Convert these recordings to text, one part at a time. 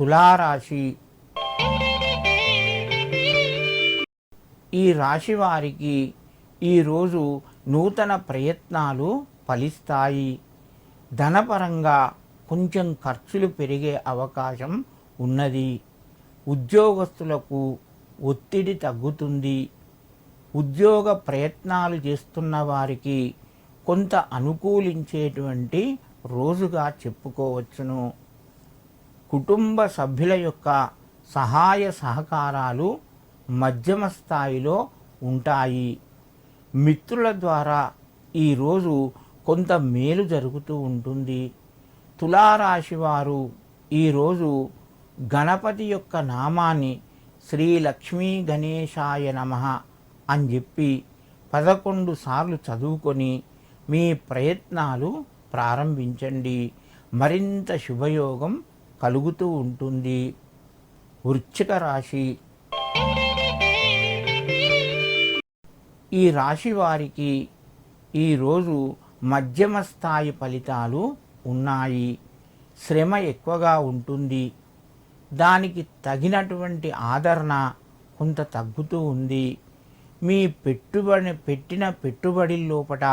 తులారాశి. ఈ రాశి వారికి ఈరోజు నూతన ప్రయత్నాలు ఫలిస్తాయి. ధనపరంగా కొంచెం ఖర్చులు పెరిగే అవకాశం ఉన్నది. ఉద్యోగస్తులకు ఒత్తిడి తగ్గుతుంది. ఉద్యోగ ప్రయత్నాలు చేస్తున్న వారికి కొంత అనుకూలించేటువంటి రోజుగా చెప్పుకోవచ్చును. కుటుంబ సభ్యుల యొక్క సహాయ సహకారాలు మధ్యమ స్థాయిలో ఉంటాయి. మిత్రుల ద్వారా ఈరోజు కొంత మేలు జరుగుతూ ఉంటుంది. తులారాశి వారు ఈరోజు గణపతి యొక్క నామాన్ని శ్రీ లక్ష్మీ గణేశాయ నమ అని చెప్పి పదకొండు సార్లు చదువుకొని మీ ప్రయత్నాలు ప్రారంభించండి. మరింత శుభయోగం కలుగుతూ ఉంటుంది. వృశ్చిక రాశి. ఈ రాశి వారికి ఈరోజు మధ్యమ స్థాయి ఫలితాలు ఉన్నాయి. శ్రమ ఎక్కువగా ఉంటుంది. దానికి తగినటువంటి ఆదరణ కొంత తగ్గుతూ ఉంది. మీ పెట్టుబడి పెట్టిన పెట్టుబడి లోపట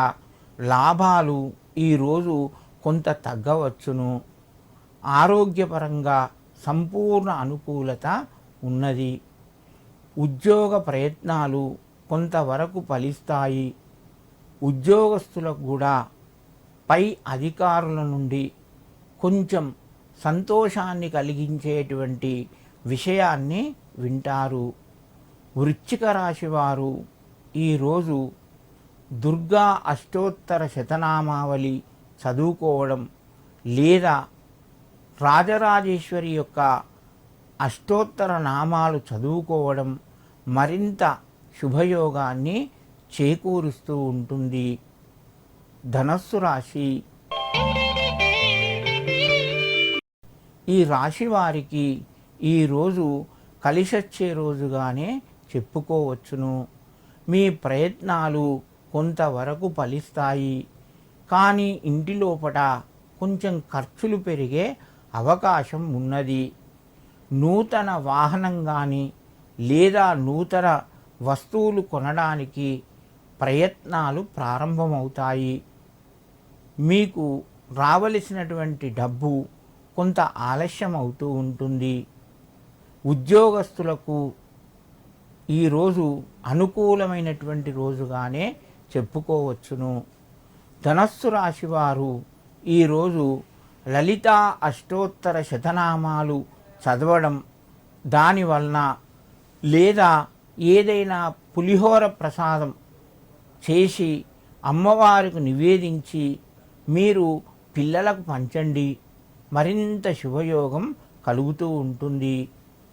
లాభాలు ఈరోజు కొంత తగ్గవచ్చును. ఆరోగ్యపరంగా సంపూర్ణ అనుకూలత ఉన్నది. ఉద్యోగ ప్రయత్నాలు కొంతవరకు ఫలిస్తాయి. ఉద్యోగస్తులకు కూడా పై అధికారుల నుండి కొంచెం సంతోషాన్ని కలిగించేటువంటి విషయాన్ని వింటారు. వృశ్చిక రాశి వారు ఈరోజు దుర్గా అష్టోత్తర శతనామావళి చదువుకోవడం లేదా రాజరాజేశ్వరి యొక్క అష్టోత్తర నామాలు చదువుకోవడం మరింత శుభయోగాన్ని చేకూరుస్తూ ఉంటుంది. ధనస్సు రాశి. ఈ రాశి వారికి ఈరోజు కలిసొచ్చే రోజుగానే చెప్పుకోవచ్చును. మీ ప్రయత్నాలు కొంతవరకు ఫలిస్తాయి. కానీ ఇంటి లోపల కొంచెం ఖర్చులు పెరిగే అవకాశం ఉన్నది. నూతన వాహనం కానీ లేదా నూతన వస్తువులు కొనడానికి ప్రయత్నాలు ప్రారంభమవుతాయి. మీకు రావలసినటువంటి డబ్బు కొంత ఆలస్యం అవుతూ ఉంటుంది. ఉద్యోగస్తులకు ఈరోజు అనుకూలమైనటువంటి రోజుగానే చెప్పుకోవచ్చును. ధనస్సు రాశి వారు ఈరోజు లలిత అష్టోత్తర శతనామాలు చదవడం దానివలన లేదా ఏదైనా పులిహోర ప్రసాదం చేసి అమ్మవారికి నివేదించి మీరు పిల్లలకు పంచండి. మరింత శుభయోగం కలుగుతూ ఉంటుంది.